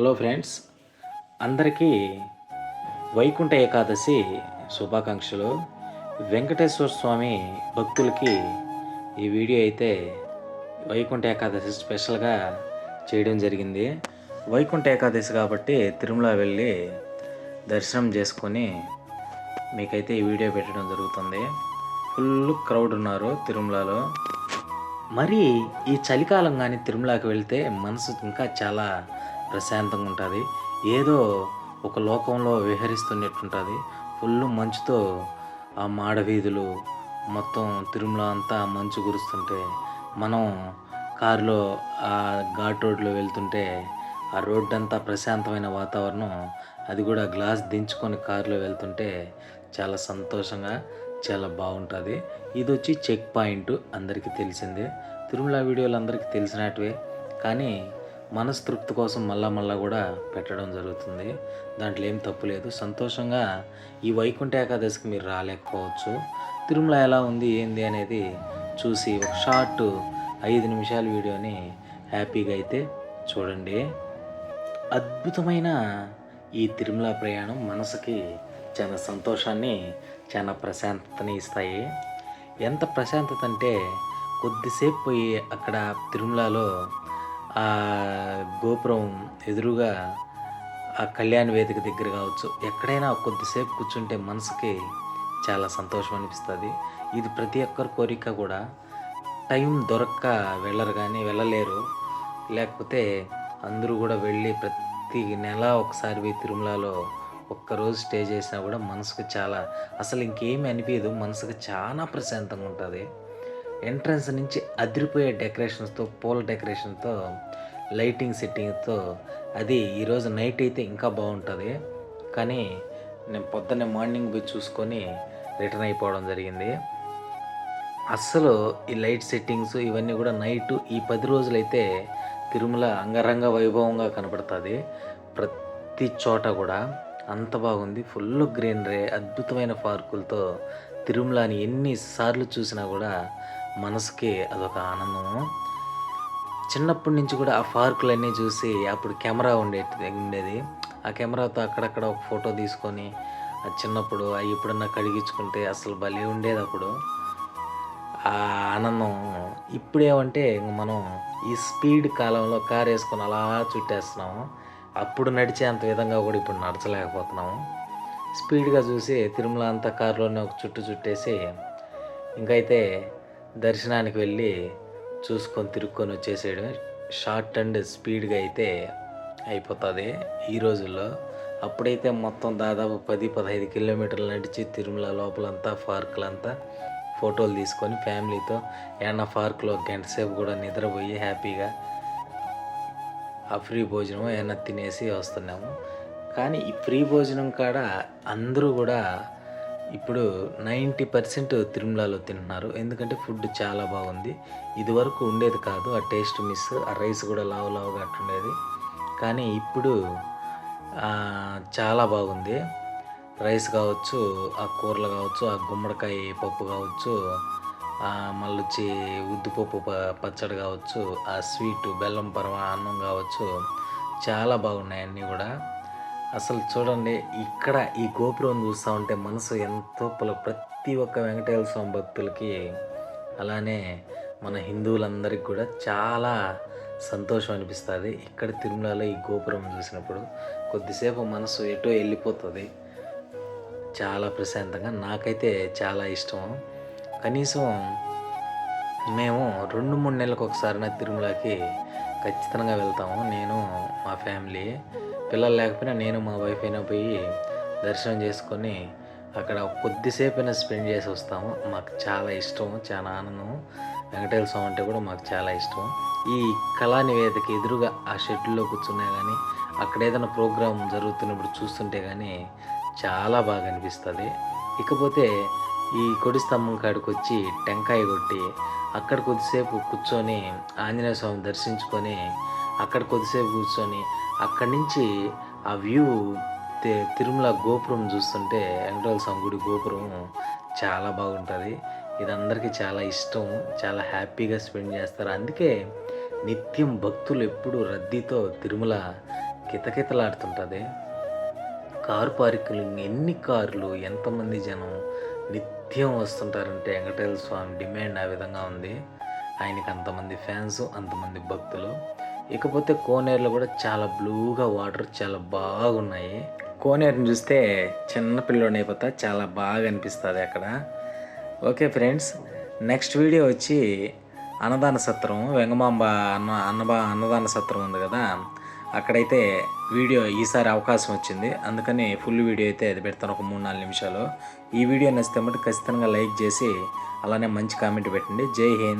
Hello friends అందరికీ వైకుంఠ ఏకాదశి శుభాకాంక్షలు. వెంకటేశ్వర స్వామి భక్తులకి ఈ వీడియో అయితే వైకుంఠ ఏకాదశి స్పెషల్గా చేయడం జరిగింది. వైకుంఠ ఏకాదశి కాబట్టి తిరుమల వెళ్ళి దర్శనం చేసుకొని మీకైతే ఈ వీడియో పెట్టడం జరుగుతుంది. ఫుల్ క్రౌడ్ ఉన్నారు తిరుమలలో. మరి ఈ చలికాలం కానీ తిరుమలకి వెళ్తే మనసు ఇంకా చాలా ప్రశాంతంగా ఉంటుంది. ఏదో ఒక లోకంలో విహరిస్తున్నట్టుంటుంది. ఫుల్ మంచుతో ఆ మాడవీధులు మొత్తం తిరుమల అంతా మంచు కురుస్తుంటే మనం కారులో ఆ ఘాట్ రోడ్లో వెళ్తుంటే ఆ రోడ్డు అంతా ప్రశాంతమైన వాతావరణం అది కూడా గ్లాస్ దించుకొని కారులో వెళ్తుంటే చాలా సంతోషంగా చాలా బాగుంటుంది. ఇది వచ్చి చెక్ పాయింట్ అందరికీ తెలిసిందే. తిరుమల వీడియోలు అందరికీ తెలిసినట్టువే. కానీ మనస్తృప్తి కోసం మళ్ళా మళ్ళా కూడా పెట్టడం జరుగుతుంది. దాంట్లో ఏం తప్పు లేదు. సంతోషంగా ఈ వైకుంఠ ఏకాదశికి మీరు రాలేకపోవచ్చు. తిరుమల ఎలా ఉంది ఏంది అనేది చూసి ఒక షార్ట్ ఐదు నిమిషాల వీడియోని హ్యాపీగా అయితే చూడండి. అద్భుతమైన ఈ తిరుమల ప్రయాణం మనసుకి చాలా సంతోషాన్ని చాలా ప్రశాంతతని ఇస్తాయి. ఎంత ప్రశాంతత అంటే కొద్దిసేపు పోయి అక్కడ తిరుమలలో ఆ గోపురం ఎదురుగా ఆ కళ్యాణ వేదిక దగ్గర కావచ్చు ఎక్కడైనా కొద్దిసేపు కూర్చుంటే మనసుకి చాలా సంతోషం అనిపిస్తుంది. ఇది ప్రతి ఒక్కరి కోరిక కూడా. టైం దొరక్క వెళ్ళరు కానీ వెళ్ళలేరు. లేకపోతే అందరూ కూడా వెళ్ళి ప్రతి నెల ఒకసారి పోయి తిరుమలలో ఒక్కరోజు స్టే చేసినా కూడా మనసుకు చాలా అసలు ఇంకేమి అనిపించదు మనసుకు చాలా ప్రశాంతంగా ఉంటుంది. ఎంట్రన్స్ నుంచి అదిరిపోయే డెకరేషన్స్తో పూల డెకరేషన్తో లైటింగ్ సెట్టింగ్తో అది ఈరోజు నైట్ అయితే ఇంకా బాగుంటుంది. కానీ నేను పొద్దున్నే మార్నింగ్ పోయి చూసుకొని రిటర్న్ అయిపోవడం జరిగింది. అస్సలు ఈ లైట్ సెట్టింగ్స్ ఇవన్నీ కూడా నైట్ ఈ పది రోజులైతే తిరుమల అంగరంగ వైభవంగా కనపడుతుంది. ప్రతి చోట కూడా అంత బాగుంది. ఫుల్ గ్రీనరీ అద్భుతమైన పార్కులతో తిరుమలని ఎన్నిసార్లు చూసినా కూడా మనసుకి అదొక ఆనందము. చిన్నప్పటి నుంచి కూడా ఆ పార్కులన్నీ చూసి అప్పుడు కెమెరా ఉండేది ఉండేది. ఆ కెమెరాతో అక్కడక్కడ ఒక ఫోటో తీసుకొని చిన్నప్పుడు అవి ఎప్పుడన్నా కడిగించుకుంటే అసలు భలే ఉండేది అప్పుడు. ఆ ఆనందం ఇప్పుడేమంటే మనం ఈ స్పీడ్ కాలంలో కార్ వేసుకొని అలా చుట్టేస్తున్నాము. అప్పుడు నడిచేంత విధంగా కూడా ఇప్పుడు నడచలేకపోతున్నాము. స్పీడ్గా చూసి తిరుమల అంతా కారులోనే ఒక చుట్టు చుట్టేసి ఇంకైతే దర్శనానికి వెళ్ళి చూసుకొని తిరుక్కొని వచ్చేసేయడం షార్ట్ అండ్ స్పీడ్గా అయితే అయిపోతుంది. ఈ రోజుల్లో అప్పుడైతే మొత్తం దాదాపు పది పదహైదు కిలోమీటర్లు నడిచి తిరుమల లోపలంతా పార్కులంతా ఫోటోలు తీసుకొని ఫ్యామిలీతో ఏమన్నా పార్క్లో గంట సేపు కూడా నిద్రపోయి హ్యాపీగా ఆ ఫ్రీ భోజనం ఏమన్నా తినేసి వస్తున్నాము. కానీ ఈ ఫ్రీ భోజనం కాడ అందరూ కూడా ఇప్పుడు నైంటీ పర్సెంట్ తిరుమలలో తింటున్నారు. ఎందుకంటే ఫుడ్ చాలా బాగుంది. ఇదివరకు ఉండేది కాదు. ఆ టేస్ట్ మిస్. ఆ రైస్ కూడా లావు లావుగా అట్టుండేది కానీ ఇప్పుడు చాలా బాగుంది. రైస్ కావచ్చు ఆ కూరలు కావచ్చు ఆ గుమ్మడికాయ పప్పు కావచ్చు మళ్ళొచ్చి ఉద్దిపప్పు ప- పచ్చడి కావచ్చు ఆ స్వీటు బెల్లం పరమ అన్నం కావచ్చు చాలా బాగున్నాయి అన్నీ కూడా. అసలు చూడండి ఇక్కడ ఈ గోపురం చూస్తూ ఉంటే మనసు ఎంతో పుల ప్రతి ఒక్క వెంకటేశ్వర స్వామి భక్తులకి అలానే మన హిందువులందరికీ కూడా చాలా సంతోషం అనిపిస్తుంది. ఇక్కడ తిరుమలలో ఈ గోపురం చూసినప్పుడు కొద్దిసేపు మనసు ఎటో వెళ్ళిపోతుంది. చాలా ప్రశాంతంగా నాకైతే చాలా ఇష్టం. కనీసం మేము రెండు మూడు నెలలకు ఒకసారి నా తిరుమలకి ఖచ్చితంగా వెళ్తాము. నేను మా ఫ్యామిలీ పిల్లలు లేకపోయినా నేను మా వైఫ్ అయినా పోయి దర్శనం చేసుకొని అక్కడ కొద్దిసేపు అయినా స్పెండ్ చేసి వస్తాము. మాకు చాలా ఇష్టం చాలా ఆనందం వెంకటేశ్వర స్వామి అంటే కూడా మాకు చాలా ఇష్టం ఈ కళా నివేదిక ఎదురుగా ఆ షెడ్యూల్లో కూర్చున్నా కానీ అక్కడ ఏదైనా ప్రోగ్రాం జరుగుతున్నప్పుడు చూస్తుంటే కానీ చాలా బాగా అనిపిస్తుంది. ఇకపోతే ఈ కొడి స్తంభం కాడికి వచ్చి టెంకాయ కొట్టి అక్కడ కొద్దిసేపు కూర్చొని ఆంజనేయ స్వామి దర్శించుకొని అక్కడ కొద్దిసేపు కూర్చొని అక్కడి నుంచి ఆ వ్యూ తి- తిరుమల గోపురం చూస్తుంటే వెంకటేశ్వర స్వామి గుడి గోపురం చాలా బాగుంటుంది. ఇది అందరికీ చాలా ఇష్టం. చాలా హ్యాపీగా స్పెండ్ చేస్తారు. అందుకే నిత్యం భక్తులు ఎప్పుడూ రద్దీతో తిరుమల కితకితలాడుతుంటుంది. కారు పార్కింగ్ ఎన్ని కార్లు ఎంతమంది జనం నిత్యం వస్తుంటారంటే వెంకటేశ్వర స్వామి డిమాండ్ ఆ విధంగా ఉంది. ఆయనకి అంతమంది ఫ్యాన్స్ అంతమంది భక్తులు. ఇకపోతే కోనేరులో కూడా చాలా బ్లూగా వాటర్ చాలా బాగున్నాయి. కోనేరుని చూస్తే చిన్న పిల్లోని అయిపోతా చాలా బాగా అనిపిస్తుంది అక్కడ. ఓకే ఫ్రెండ్స్ నెక్స్ట్ వీడియో వచ్చి అన్నదాన సత్రం వెంగమాంబ అన్న అన్నబా అన్నదాన సత్రం ఉంది కదా. అక్కడైతే వీడియో ఈసారి అవకాశం వచ్చింది. అందుకని ఫుల్ వీడియో అయితే అది పెడతాను ఒక మూడు నాలుగు నిమిషాలు. ఈ వీడియో నచ్చితే మటు ఖచ్చితంగా లైక్ చేసి అలానే మంచి కామెంట్ పెట్టండి. జై హింద్.